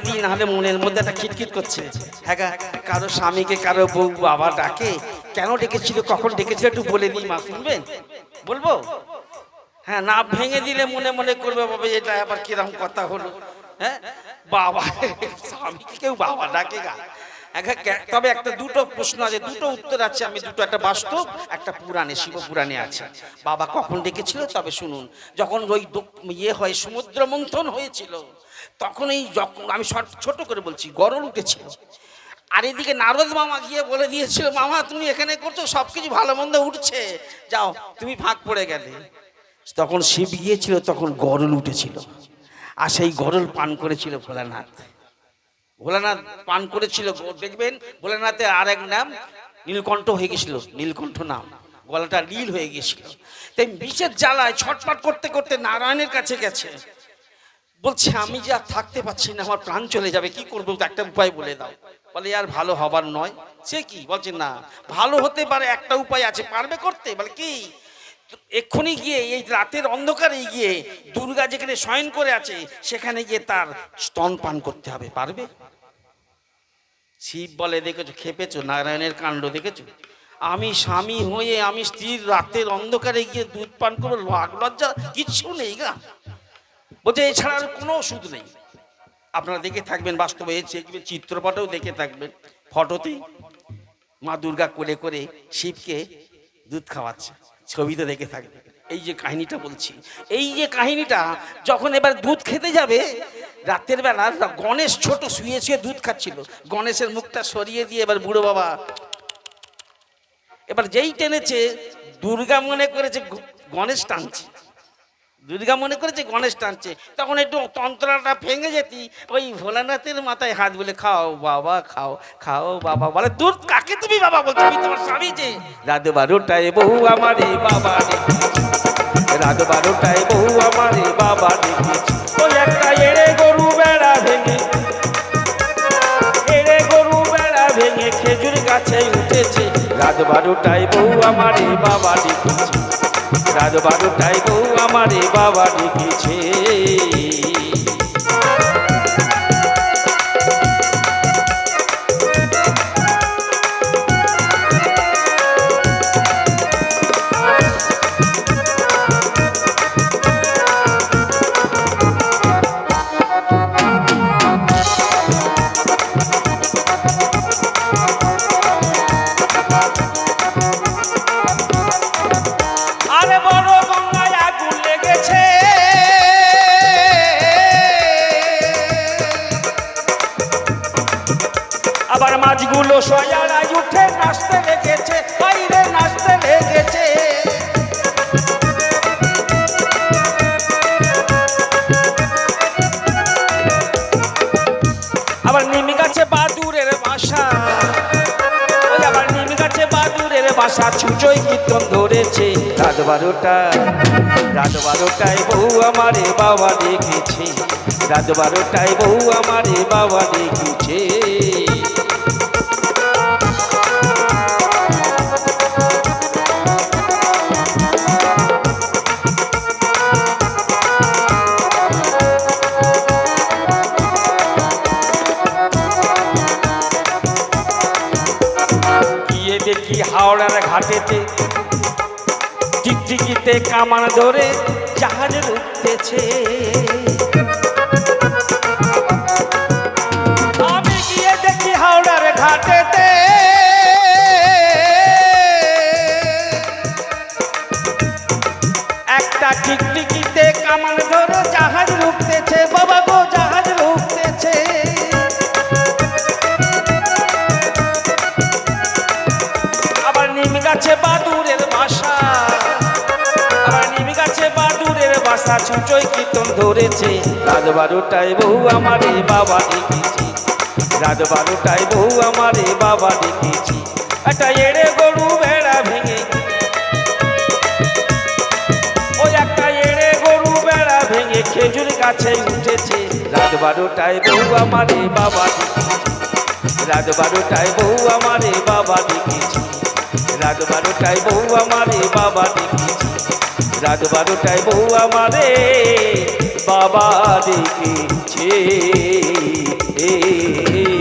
বলে না, নাহলে মনের মধ্যে একটা খিটখিট করছে। হ্যাঁ কারও স্বামীকে কারও বউ, বাবা ডাকে, কেন ডেকেছিল, কখন ডেকেছিল, একটু বলে দিই মা, শুনবেন? বলব? হ্যাঁ না ভেঙে দিলে মনে মনে করবে, বাবা, এটা আবার কীরকম কথা হলো? হ্যাঁ? বাবা স্বামী কেউ বাবা ডাকে গা। তবে একটা দুটো প্রশ্ন আছে, দুটো উত্তর আছে, আমি দুটো একটা বাস্তব, একটা পুরাণে শিব পুরাণে আছে। বাবা কখন ডেকেছিল? তবে শুনুন, যখন ওই ইয়ে হয় সমুদ্র মন্থন হয়েছিল, তখন এই যখন আমি ছোট করে বলছি, গরল উঠেছিল। আর এদিকে নারদ মামা গিয়ে বলে দিয়েছিল, মামা, তুমি এখানে করছ সব কিছু ভালো মন্দ উঠছে। যাও, তুমি ফাঁক পড়ে গেলে। তখন শিব গিয়েছিল, তখন গরল উঠেছিল। আর সেই গরল পান করেছিল ভোলানাথ। ভোলানাথ পান করেছিল, দেখবেন ভোলানাথের আর এক নাম নীলকণ্ঠ হয়ে গেছিল, নীলকণ্ঠ নাম, গলাটা নীল হয়ে গেছিল। তাই বিষের জ্বালায় ছটফট করতে করতে নারায়ণের কাছে গেছে। বলছে, আমি যে থাকতে পারছি না, আমার প্রাণ চলে যাবে, কি করব? একটা উপায় বলে দাও। বলে, আর ভালো হবার নয়। সে কি? বলছে, না, ভালো হতে পারে একটা উপায় আছে। পারবে করতে? বলে, কি? এক্ষুনি গিয়ে, এই রাতের অন্ধকারে গিয়ে দুর্গা যেখানে শয়ন করে আছে, সেখানে গিয়ে তার স্তন পান করতে হবে, পারবে? শিব বলে, দেখেছ, খেপেছো, নারায়ণের কাণ্ড দেখেছ? আমি স্বামী হয়ে আমি স্ত্রীর রাতের অন্ধকারে গিয়ে দুধ পান করব, লাগ লজ্জা, কিচ্ছু নেই গা। বলছে, এছাড়া আর কোনো ওষুধ নেই। আপনারা দেখে থাকবেন, বাস্তবে দেখবেন চিত্রপটেও দেখে থাকবেন, ফটোতেই মা দুর্গা কোলে করে শিবকে দুধ খাওয়াচ্ছে। ছবিতে দেখে থাকবে এই যে কাহিনীটা বলছি, এই যে কাহিনীটা যখন এবার দুধ খেতে যাবে, রাতের বেলা গণেশ ছোট শুয়ে শুয়ে দুধ খাচ্ছিল। গণেশের মুখটা সরিয়ে দিয়ে এবার বুড়ো বাবা এবার যেই টেনেছে, দুর্গা মনে করেছে, গণেশ টানছে। দুর্গা মনে করেছে, গণেশ টানছে তখন একটু তন্ত্রটা ভেঙে যেতি, ওই ভোলানাথের মাথায় হাত বলে, খাও বাবা, খাও খাও বাবা বলে দূর কাকে তুমি বাবা বলছো তুমি তোমার স্বামী যে রাত বারোটায় বহু আমার এই বাবা। রাত বারোটায় আমার এই বাবা ডেকেছে। বারোটায় বউ আমারে বাবা ডেকেছে। রাত বারোটায় বউ আমারে বাবা ডেকেছে। মাছগুলো সয়ারায় উঠে নাচতে লেগেছে। বাইরে নাচতে লেগেছে। আবার নিম গাছে বাদুরের বাসা। আবার নিম গাছে বাদুরের বাসা। ছুচোই কীর্তন ধরেছে রাত বারোটা। রাত বারোটায় বউ আমারে বাবা ডেকেছে রাত বারোটায় বউ আমারে বাবা ডেকেছে গিয়ে দেখি হাওড়ার ঘাটেতে টিকটিকিতে কামান ধরে জাহাজ উঠতেছে। আমি গিয়ে দেখি হাওড়ার ঘাটেতে একটা টিকটিকিতে বাসা ছুঁচোই কীর্তন ধরেছে। রাত বারোটায় বউ আমারে বাবা ডেকেছি। রাত বারোটায় বউ আমারে বাবা ডেকেছি। একটা এড়ে গরু বেড়া ভেঙে। ওই একটা এড়ে গরু বেড়া ভেঙে খেজুর গাছে উঠেছে। রাত বারোটায় বউ আমারে বাবা ডেকেছি। রাত বারোটায় বউ আমারে বাবা ডেকেছি। রাত বারোটায় বউ আমারে বাবা ডেকেছি। রাত বারোটায় বউ আমারে বাবা দেখেছে। এ